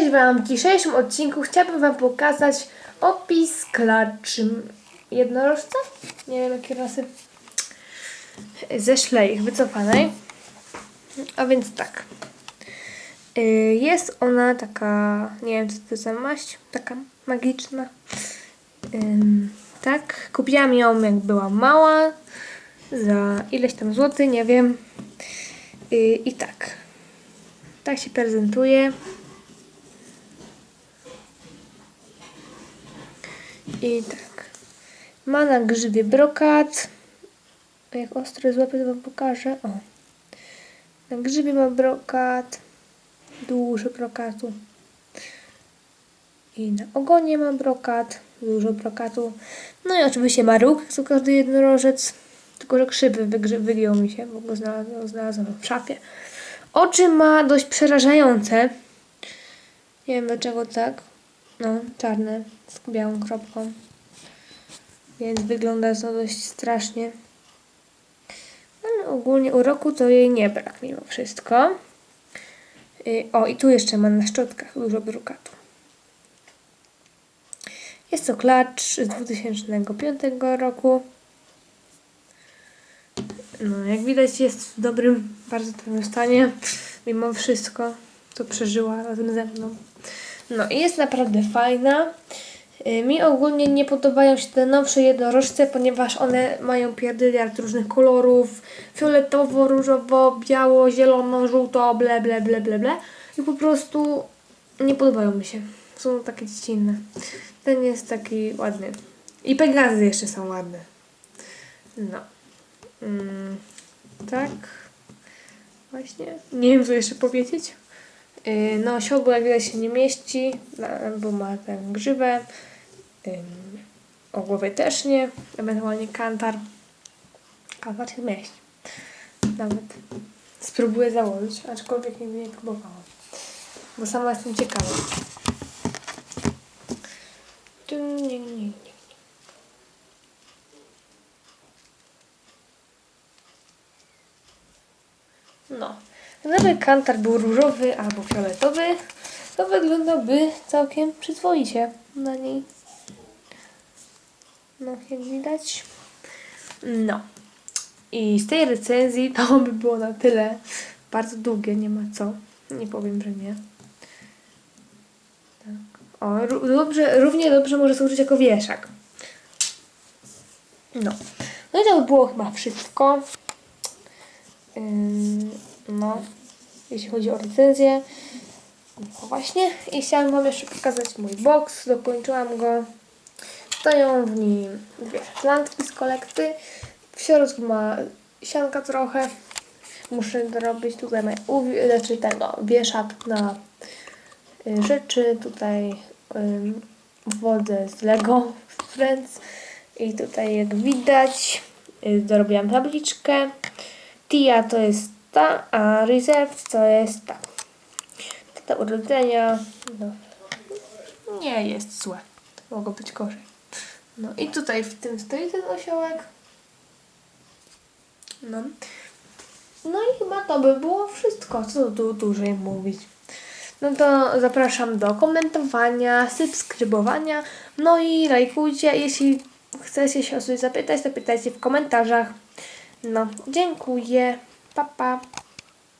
Cześć Wam! W dzisiejszym odcinku chciałabym Wam pokazać opis klaczy jednorożca? Nie wiem jakie rasy. Ze szlei wycofanej. A więc tak. Y, Jest ona taka, nie wiem co to za maść, taka magiczna. Tak, kupiłam ją jak była mała. Za ileś tam złotych, nie wiem. Y, I tak. Tak się prezentuje. I tak. Ma na grzybie brokat. Jak ostry złapię, to wam pokażę. O. Na grzybie ma brokat. Dużo brokatu. I na ogonie ma brokat. Dużo brokatu. No i oczywiście ma róg, to każdy jednorożec. Tylko, że krzywy wygiął mi się, bo go znalazłam, znalazłam w szafie. Oczy ma dość przerażające. Nie wiem dlaczego tak. No, czarne, z białą kropką. Więc wygląda to dość strasznie. Ale ogólnie uroku to jej nie brak mimo wszystko. Y, O, i tu jeszcze ma na szczotkach dużo brukatu. Jest to klacz z 2005 roku. No, jak widać jest w dobrym, bardzo dobrym stanie. Mimo wszystko, to przeżyła razem ze mną. No i jest naprawdę fajna. Y, Mi ogólnie nie podobają się te nowsze jednorożce, ponieważ one mają pierdyliard różnych kolorów. Fioletowo, różowo, biało, zielono, żółto, ble, ble, ble, ble, ble. I po prostu nie podobają mi się. Są takie dziecinne. Ten jest taki ładny. I Pegazy jeszcze są ładne. No. Mm, tak. Właśnie. Nie wiem, co jeszcze powiedzieć. Yy, No, siodło jak widać się nie mieści, bo ma tę grzybę. Ym, O głowie też nie. Ewentualnie kantar. Kantar się mieści. Nawet. Spróbuję założyć, aczkolwiek nigdy nie próbowałam. Bo sama jestem ciekawa. Nie, nie. No. Gdyby kantar był różowy albo fioletowy, to wyglądałby całkiem przyzwoicie na niej. No, jak widać. No. I z tej recenzji to by było na tyle. Bardzo długie, nie ma co. Nie powiem, że nie. Tak. O, dobrze, równie dobrze może służyć jako wieszak. No. No i to by było chyba wszystko. Ym, no, jeśli chodzi o recenzję. No właśnie. I chciałam Wam jeszcze pokazać mój box. Dokończyłam go. Stoją w nim dwie szklanki z kolekty. W środku ma sianka trochę. Muszę dorobić. Tutaj ma uwi- znaczy tego wieszak na y, rzeczy. Tutaj ym, wodę z Lego Friends. I tutaj jak widać y, dorobiłam tabliczkę. Tia to jest ta, a Reserve to jest ta. Data urodzenia. No. Nie jest złe. Mogło być gorzej. No i tutaj w tym stoi ten osiołek. No. No i chyba to by było wszystko. Co tu dłużej mówić? No to zapraszam do komentowania, subskrybowania, no i lajkujcie. Jeśli chcecie się o coś zapytać, to pytajcie w komentarzach. No, dziękuję. 爸爸